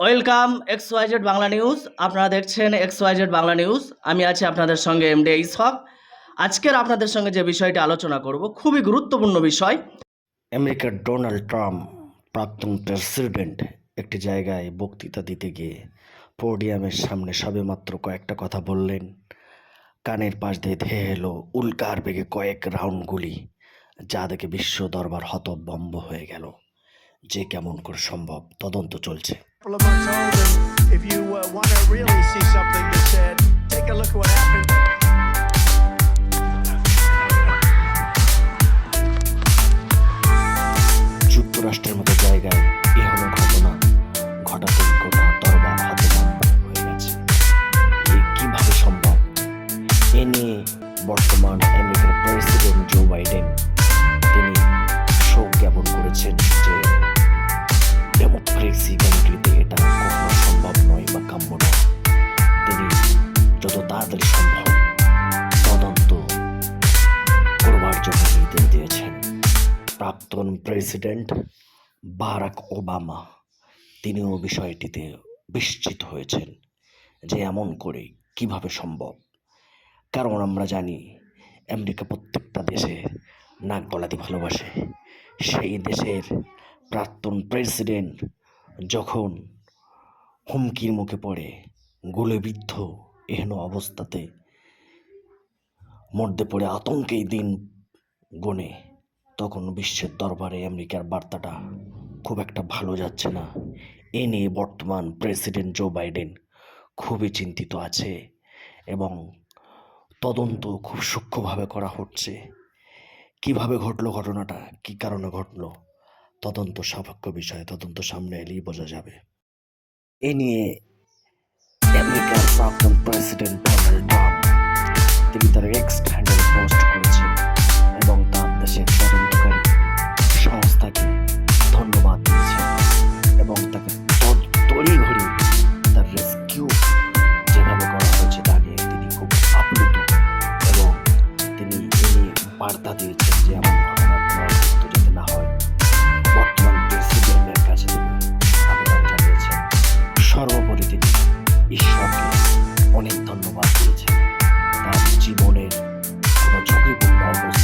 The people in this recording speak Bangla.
Welcome X Y Z Bangla news. আপনারা দেখছেন এক্স ওয়াইজেড বাংলা নিউজ। আমি আছি আপনাদের সঙ্গে এমডি ইসহক। আজকের আপনাদের সঙ্গে যে বিষয়টি আলোচনা করব, খুবই গুরুত্বপূর্ণ বিষয়। আমেরিকার ডোনাল্ড ট্রাম্প প্রাক্তন প্রেসিডেন্ট একটি জায়গায় বক্তৃতা দিতে গিয়ে পোডিয়ামের সামনে সবেমাত্র কয়েকটা কথা বললেন। কানের পাশ দিয়ে ধেয়ে এলো উল্কার বেগে কয়েক রাউন্ড গুলি, যা দেখে বিশ্ব দরবার হতভম্ব হয়ে গেল। যে কেমন করে সম্ভব তদন্ত চলছে। Uh. যুক্তরাষ্ট্রের মতো জায়গায় এহেন ঘটনা। ঘটাতেই গোটা দরবার হতভম্ব হয়ে গেছে। এ কীভাবে সম্ভব? এ নিয়ে বর্তমান আমেরিকার প্রেসিডেন্ট জো বাইডেন তিনি প্রাক্তন প্রেসিডেন্ট বারাক ওবামা, তিনিও বিষয়টিতে বিস্মিত হয়েছেন যে এমন করে কীভাবে সম্ভব। কারণ আমরা জানি, আমেরিকা প্রত্যেকটা দেশে নাক গলাতে ভালোবাসে। সেই দেশের প্রাক্তন প্রেসিডেন্ট যখন হুমকির মুখে পড়ে, গুলিবিদ্ধ, এহেন অবস্থাতে মধ্যে পড়ে আতঙ্কেই দিন গনে তখন বিশ্বের দরবারে আমেরিকার বার্তাটা খুব একটা ভালো যাচ্ছে না। এ নিয়ে বর্তমান প্রেসিডেন্ট জো বাইডেন খুবই চিন্তিত আছে এবং তদন্ত খুব সূক্ষ্মভাবে করা হচ্ছে। কীভাবে ঘটলো ঘটনাটা? কি কারণে ঘটলো? তদন্ত সাপেক্ষ বিষয়ে, তদন্ত সামনে এলেই বোঝা যাবে। এ নিয়ে আমেরিকার প্রাক্তন প্রেসিডেন্ট ডোনাল্ড ট্রাম্প, তিনি তার এক্স হ্যান্ডেল পোস্ট বার্তা দিয়েছেন যে যাতে না হয়। বর্তমান প্রেসিডেন্টের কাছে আবেদন জানিয়েছেন সর্বোপরি তিনি ঈশ্বরকে অনেক ধন্যবাদ দিয়েছেন। তার জীবনের কোনো ঝুঁকিপূর্ণ অবস্থা